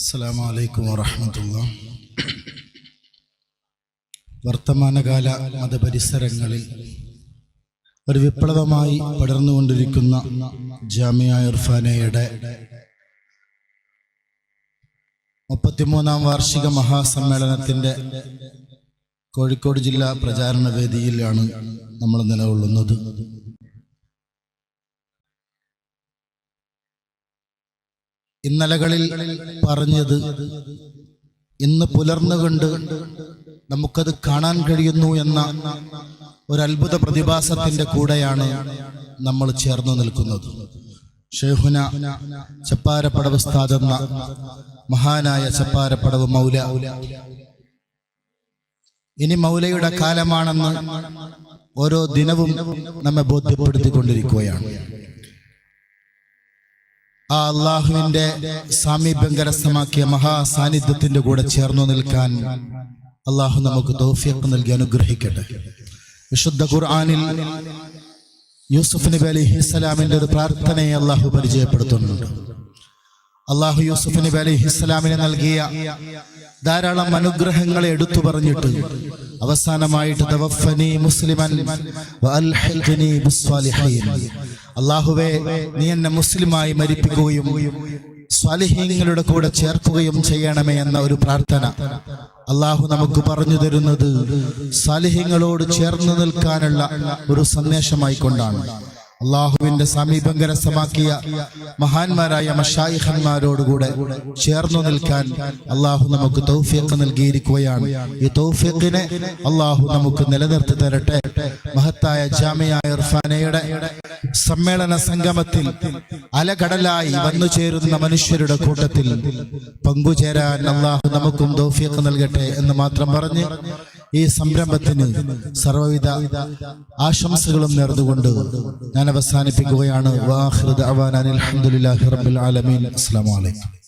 അസ്സാം വലൈക്കും വറഹമത്തുള്ള. വർത്തമാനകാല മതപരിസരങ്ങളിൽ ഒരു വിപ്ലവമായി പടർന്നുകൊണ്ടിരിക്കുന്ന ജാമിയ ഇർഫാനയുടെ മുപ്പത്തിമൂന്നാം വാർഷിക മഹാസമ്മേളനത്തിന്റെ കോഴിക്കോട് ജില്ലാ പ്രചാരണ വേദിയിലാണ് നമ്മൾ നിലകൊള്ളുന്നത്. ഇന്നലകളിൽ പറഞ്ഞത് ഇന്ന് പുലർന്നുകൊണ്ട് നമുക്കത് കാണാൻ കഴിയുന്നു എന്ന ഒരു അത്ഭുത പ്രതിഭാസത്തിന്റെ കൂടെയാണ് നമ്മൾ ചേർന്ന് നിൽക്കുന്നത്. ഷെഹുന ചപ്പാരപ്പടവ് സ്ഥാതെന്ന മഹാനായ ചപ്പാരപ്പടവ് മൗല. ഇനി മൗലയുടെ കാലമാണെന്ന് ഓരോ ദിനവും നമ്മെ ബോധ്യപ്പെടുത്തിക്കൊണ്ടിരിക്കുകയാണ്. ആ അള്ളാഹുവിന്റെ സാമീപ്യം കരസ്ഥമാക്കിയ മഹാസാന്നിധ്യത്തിന്റെ കൂടെ ചേർന്നു നിൽക്കാൻ അള്ളാഹു നമുക്ക് തൗഫീഖ് നൽകി അനുഗ്രഹിക്കട്ടെ. വിശുദ്ധ ഖുർആാനിൽ യൂസുഫ് നബി അലിഹി ഇസ്ലാമിന്റെ ഒരു പ്രാർത്ഥനയെ അള്ളാഹു പരിചയപ്പെടുത്തുന്നുണ്ട്. അള്ളാഹു യൂസുഫ് നബി അലിഹി ഇസ്ലാമിന് നൽകിയ ധാരാളം അനുഗ്രഹങ്ങളെ എടുത്തു പറഞ്ഞിട്ട് അവസാനമായിട്ട് മുസ്ലിമൻ അള്ളാഹുവെ നീ എന്നെ മുസ്ലിമായി മരിപ്പിക്കുകയും സ്വാലിഹീങ്ങളുടെ കൂടെ ചേർക്കുകയും ചെയ്യണമേ എന്ന ഒരു പ്രാർത്ഥന അള്ളാഹു നമുക്ക് പറഞ്ഞു തരുന്നത് സാലിഹ്യങ്ങളോട് ചേർന്ന് നിൽക്കാനുള്ള ഒരു സന്ദേശമായി കൊണ്ടാണ്. അള്ളാഹുവിന്റെ സമീപം കരസ്ഥമാക്കിയ മഹാന്മാരായ മഷായിഹന്മാരോടുകൂടെ ചേർന്നു നിൽക്കാൻ അള്ളാഹു നമുക്ക് തൗഫീഖ് നൽകിയിരിക്കുകയാണ്. ഈ തൗഫീഖിനെ അള്ളാഹു നമുക്ക് നിലനിർത്തി തരട്ടെ. മഹത്തായ ജാമിയായ ഇർഫാനയുടെ സമ്മേളന സംഗമത്തിൽ അലകടലായി വന്നു ചേരുന്ന മനുഷ്യരുടെ കൂട്ടത്തിൽ പങ്കുചേരാൻ അള്ളാഹു നമുക്കും തൗഫീഖ് നൽകട്ടെ എന്ന് മാത്രം പറഞ്ഞ് ഈ സംരംഭത്തിന് സർവവിധ ആശംസകളും നേർന്നുകൊണ്ട് ഞാൻ അവസാനിപ്പിക്കുകയാണ്. വാഹൃദ് അവാൻ അലഹമുല്ലാഹി റബ്ബിൽ ആലമീൻ. അസ്സാം വലൈക്കും